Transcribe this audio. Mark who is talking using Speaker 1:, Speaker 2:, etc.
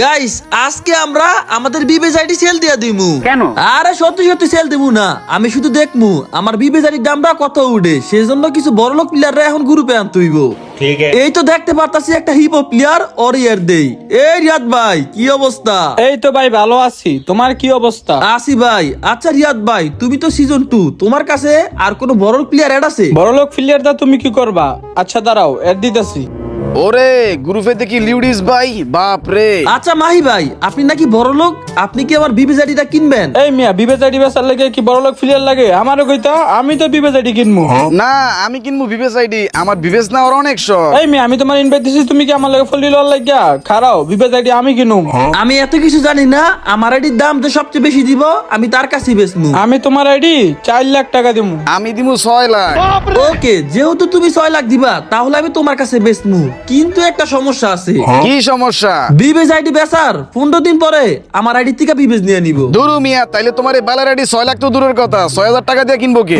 Speaker 1: Guys আজকে আমরা আমাদের বিবেজ সেল দিয়া দিমু।
Speaker 2: কেন?
Speaker 1: আরে সত্যি সত্যি সেল দিমু না। আমি শুধু দেখমু আমার বিবে দামটা কত উঠে? সেজন্য কিছু বড়লোক প্লেয়াররা এখন গ্রুপে
Speaker 3: আনতেইব।
Speaker 1: এই তো দেখতে পারতাছি একটা হিপো প্লেয়ার অরিয়ার দেই এই রিয়াদ ভাই কি অবস্থা?
Speaker 4: এই তো ভাই ভালো আছি। তোমার কি অবস্থা?
Speaker 1: আছি ভাই। আচ্ছা রিয়াদ ভাই তুমি তো সিজন টু তোমার কাছে আর কোনো বড় প্লেয়ার এড আছে?
Speaker 4: বড়লোক প্লেয়ার দা তুমি কি করবা? আচ্ছা দাঁড়াও এড দিতেছি।
Speaker 5: ওরে গ্রুপে দেখি লিউডিস ভাই? বাপ রে
Speaker 1: আচ্ছা মাহি ভাই আপনি নাকি বড় লোক আপনি কি আমার বিবেজ আইডিটা কিনবেন?
Speaker 4: এই মিয়া বিবেচাইডি বেচার লাগে কি বড়লোক ফিলিয়ার লাগে? আমারও কইতা আমি তো বিবেচাইডি কিনবো
Speaker 5: না আমি কিনবো বিবেস আইডি আমার বিবেস না ওর অনেক শখ।
Speaker 4: এই মিয়া আমি তোমার ইনভাইট দিছি তুমি কি আমার লাগে ফুল ডিল লাগিয়া খারাও? বিবেচাইডি আমি কিনুম।
Speaker 1: আমি এত কিছু জানি না আমার আইডির দাম তো সবচেয়ে বেশি দিব আমি তার কাছে বেচমু।
Speaker 4: আমি তোমার আইডি চার লাখ টাকা দিমু।
Speaker 5: আমি দিমু ছয় লাখ।
Speaker 1: ওকে যেহেতু তুমি ছয় লাখ দিবা তাহলে আমি তোমার কাছে বেচমু। কিন্তু একটা সমস্যা আছে।
Speaker 5: কি সমস্যা?
Speaker 1: বিবেজ আইডি বেচার পনেরো দিন পরে আমার বালারাডি থেকে বিবেজ নিয়ে নিব।
Speaker 5: দুরু মিয়া, তাইলে তোমার এই বালারাডি ছয় লাখ তো দূরের কথা, ছয় হাজার টাকা দিয়ে কিনবো কে?